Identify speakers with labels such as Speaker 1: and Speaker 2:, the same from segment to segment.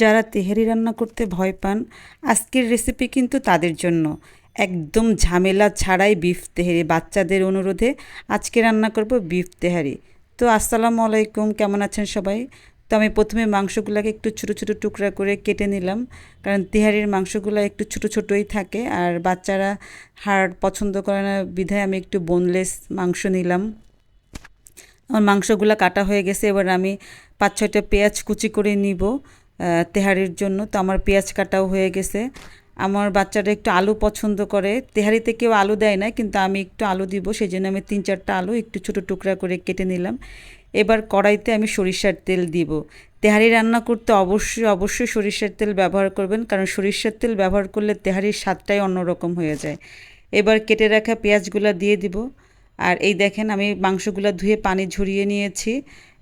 Speaker 1: যারা তেহারি রান্না করতে ভয় পান, আজকের রেসিপি কিন্তু তাদের জন্য। একদম ঝামেলা ছাড়াই বিফ তেহারি। বাচ্চাদের অনুরোধে আজকে রান্না করব বিফ তেহারি। তো আসসালামু আলাইকুম, কেমন আছেন সবাই? তো আমি প্রথমে মাংসগুলোকে একটু ছোটো ছোটো টুকরা করে কেটে নিলাম। কারণ তেহারির মাংসগুলো একটু ছোটো ছোটোই থাকে আর বাচ্চারা হাড় পছন্দ করে না বিধায় আমি একটু বোনলেস মাংস নিলাম। আমার মাংসগুলো কাটা হয়ে গেছে, এবার আমি পাঁচ ছয়টা পেঁয়াজ কুচি করে নিব। তেহারির জন্য। তো আমার পেঁয়াজ কাটাও হয়ে গেছে। আমার বাচ্চারা একটু আলু পছন্দ করে। তেহারিতে কেউ আলু দেয় না, কিন্তু আমি একটু আলু দিব। সেই জন্য আমি তিন চারটা আলু একটু ছোটো টুকরা করে কেটে নিলাম। এবার কড়াইতে আমি সরিষার তেল দিব। তেহারি রান্না করতে অবশ্যই অবশ্যই সরিষার তেল ব্যবহার করবেন, কারণ সরিষার তেল ব্যবহার করলে তেহারির স্বাদটাই অন্যরকম হয়ে যায়। এবার কেটে রাখা পেঁয়াজগুলো দিয়ে দিব। আর এই দেখেন আমি মাংসগুলো ধুয়ে পানি ঝরিয়ে নিয়েছি,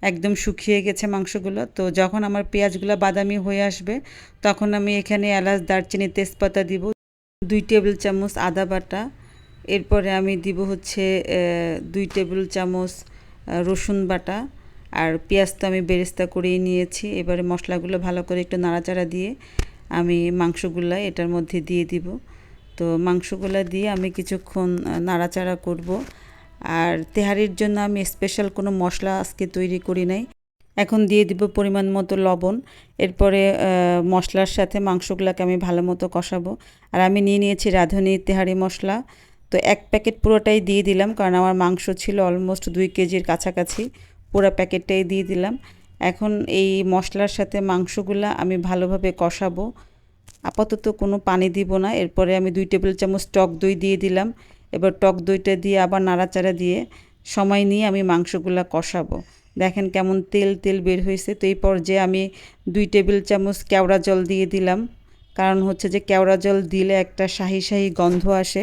Speaker 1: একদম শুকিয়ে গেছে মাংসগুলো। তো যখন আমার পেঁয়াজগুলো বাদামি হয়ে আসবে, তখন আমি এখানে এলাচ, দারচিনি, তেজপাতা দিব, দুই টেবিল চামচ আদা বাটা, এরপরে আমি দিব হচ্ছে দুই টেবিল চামচ রসুন বাটা, আর পেঁয়াজ তো আমি বেরেস্তা করেই নিয়েছি। এবারে মশলাগুলো ভালো করে একটু নাড়াচাড়া দিয়ে আমি মাংসগুলো এটার মধ্যে দিয়ে দিব। তো মাংসগুলো দিয়ে আমি কিছুক্ষণ নাড়াচাড়া করব। আর তেহারির জন্য আমি স্পেশাল কোনো মশলা আজকে তৈরি করি নাই। এখন দিয়ে দিব পরিমাণ মতো লবণ। এরপরে মশলার সাথে মাংসগুলোকে আমি ভালো মতো কষাবো। আর আমি নিয়ে নিয়েছি রাঁধুনি তেহারি মশলা। তো এক প্যাকেট পুরোটাই দিয়ে দিলাম, কারণ আমার মাংস ছিল অলমোস্ট দুই কেজির কাছাকাছি। পুরো প্যাকেটটাই দিয়ে দিলাম। এখন এই মশলার সাথে মাংসগুলা আমি ভালোভাবে কষাবো। আপাতত কোনো পানি দিব না। এরপরে আমি দুই টেবিল চামচ টক দই দিয়ে দিলাম। এবার টক দইটা দিয়ে, আবার নাড়াচাড়া দিয়ে সময় নিয়ে আমি মাংসগুলো কষাবো। দেখেন কেমন তেল তেল বের হয়েছে। তো এই পর্যায়ে আমি দুই টেবিল চামচ কেওড়া জল দিয়ে দিলাম। কারণ হচ্ছে যে কেওড়া জল দিলে একটা শাহি শাহি গন্ধ আসে,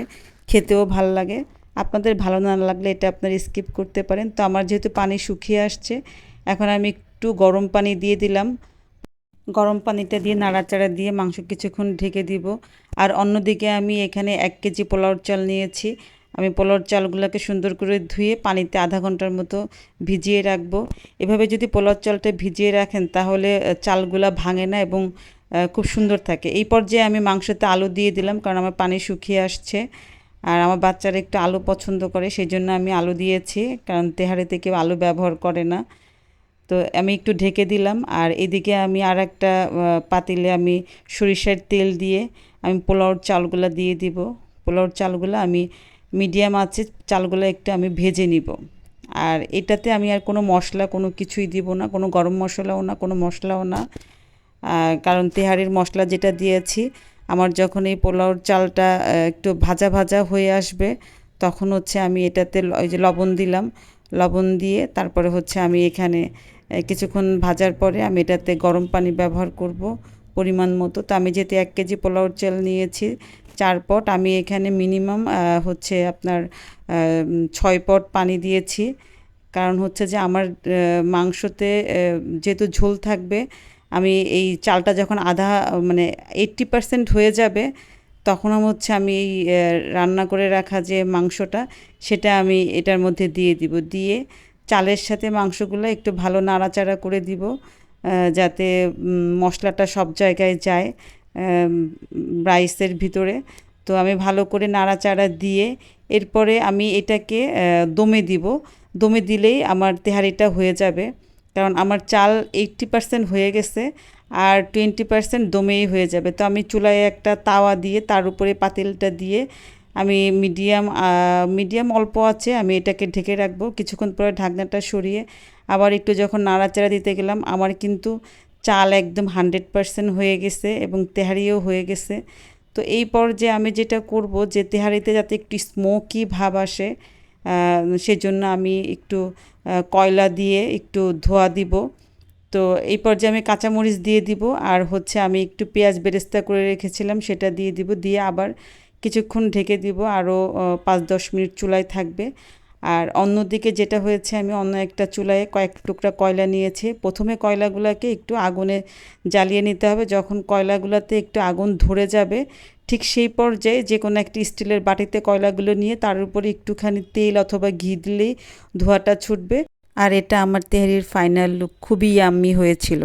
Speaker 1: খেতেও ভালো লাগে। আপনাদের ভালো না লাগলে এটা আপনারা স্কিপ করতে পারেন। তো আমার যেহেতু পানি শুকিয়ে আসছে, এখন আমি একটু গরম পানি দিয়ে দিলাম। গরম পানিটা দিয়ে নাড়াচাড়া দিয়ে মাংস কিছুক্ষণ ঢেকে দিব। আর অন্যদিকে আমি এখানে এক কেজি পোলাওর চাল নিয়েছি। আমি পোলাওর চালগুলোকে সুন্দর করে ধুয়ে পানিতে আধা ঘণ্টার মতো ভিজিয়ে রাখব। এভাবে যদি পোলাওর চালটা ভিজিয়ে রাখেন তাহলে চালগুলা ভাঙে না এবং খুব সুন্দর থাকে। এই পর্যায়ে আমি মাংসতে আলু দিয়ে দিলাম কারণ আমার পানি শুকিয়ে আসছে। আর আমার বাচ্চারা একটু আলু পছন্দ করে, সেই জন্য আমি আলু দিয়েছি কারণ তেহারিতে কেউ আলু ব্যবহার করে না। তো আমি একটু ঢেকে দিলাম আর এদিকে আমি আর একটা পাতিলে আমি সরিষার তেল দিয়ে আমি পোলাওর চালগুলো দিয়ে দিব। পোলাওর চালগুলো আমি মিডিয়াম আছে, চালগুলো একটু আমি ভেজে নিব। আর এটাতে আমি আর কোনো মশলা কোনো কিছুই দিব না, কোনো গরম মশলাও না, কোনো মশলাও না। কারণ তেহারির মশলা যেটা দিয়েছি, আমার যখন এই পোলাওর চালটা একটু ভাজা ভাজা হয়ে আসবে, তখন হচ্ছে আমি এটাতে ওই যে লবণ দিলাম। লবণ দিয়ে তারপরে হচ্ছে আমি এখানে কিছুক্ষণ ভাজার পরে আমি এটাতে গরম পানি ব্যবহার করব পরিমাণ মতো। তো আমি যেহেতু এক কেজি পোলাওর চাল নিয়েছি, চার পট, আমি এখানে মিনিমাম হচ্ছে আপনার ছয় পট পানি দিয়েছি। কারণ হচ্ছে যে আমার মাংসতে যেহেতু ঝোল থাকবে, আমি এই চালটা যখন আধা মানে এইট্টি পারসেন্ট হয়ে যাবে তখন হচ্ছে আমি এই রান্না করে রাখা যে মাংসটা, সেটা আমি এটার মধ্যে দিয়ে দিব। দিয়ে চালের সাথে মাংসগুলো একটু ভালো নাড়াচাড়া করে দিব যাতে মশলাটা সব জায়গায় যায় রাইসের ভিতরে। তো আমি ভালো করে নাড়াচাড়া দিয়ে এরপরে আমি এটাকে দমে দিব। দমে দিলেই আমার তেহারিটা হয়ে যাবে। কারণ আমার চাল এইট্টি পারসেন্ট হয়ে গেছে আর টোয়েন্টি পারসেন্ট দমেই হয়ে যাবে। তো আমি চুলায় একটা তাওয়া দিয়ে, তার উপরে পাতিলটা দিয়ে আমি মিডিয়াম মিডিয়াম অল্প আছে, আমি এটাকে ঢেকে রাখব। কিছুক্ষণ পরে ঢাকনাটা সরিয়ে আবার একটু যখন নাড়াচাড়া দিতে গেলাম, আমার কিন্তু চাল একদম হান্ড্রেড পারসেন্ট হয়ে গেছে এবং তেহারিও হয়ে গেছে। তো এই পর যে আমি যেটা করব যে তেহারিতে যাতে একটু স্মোকি ভাব আসে সেজন্য আমি একটু কয়লা দিয়ে একটু ধোয়া দিব। তো এই পর্যায়ে আমি কাঁচামরিচ দিয়ে দিব আর হচ্ছে আমি একটু পেঁয়াজ বেরেস্তা করে রেখেছিলাম সেটা দিয়ে দিব, দিয়ে আবার কিছুক্ষণ ঢেকে দিব আরও পাঁচ দশ মিনিট চুলায় থাকবে। আর অন্যদিকে যেটা হয়েছে আমি অন্য একটা চুলায় কয়েক টুকরা কয়লা নিয়েছি। প্রথমে কয়লাগুলোকে একটু আগুনে জ্বালিয়ে নিতে হবে, যখন কয়লাগুলোতে একটু আগুন ধরে যাবে ঠিক সেই পর্যায়ে যে কোনো একটি স্টিলের বাটিতে কয়লাগুলো নিয়ে তার উপরে একটুখানি তেল অথবা ঘি দিলেই ধোয়াটা ছুটবে। আর এটা আমার তেহারির ফাইনাল লুক খুবই আম্মি হয়েছিল।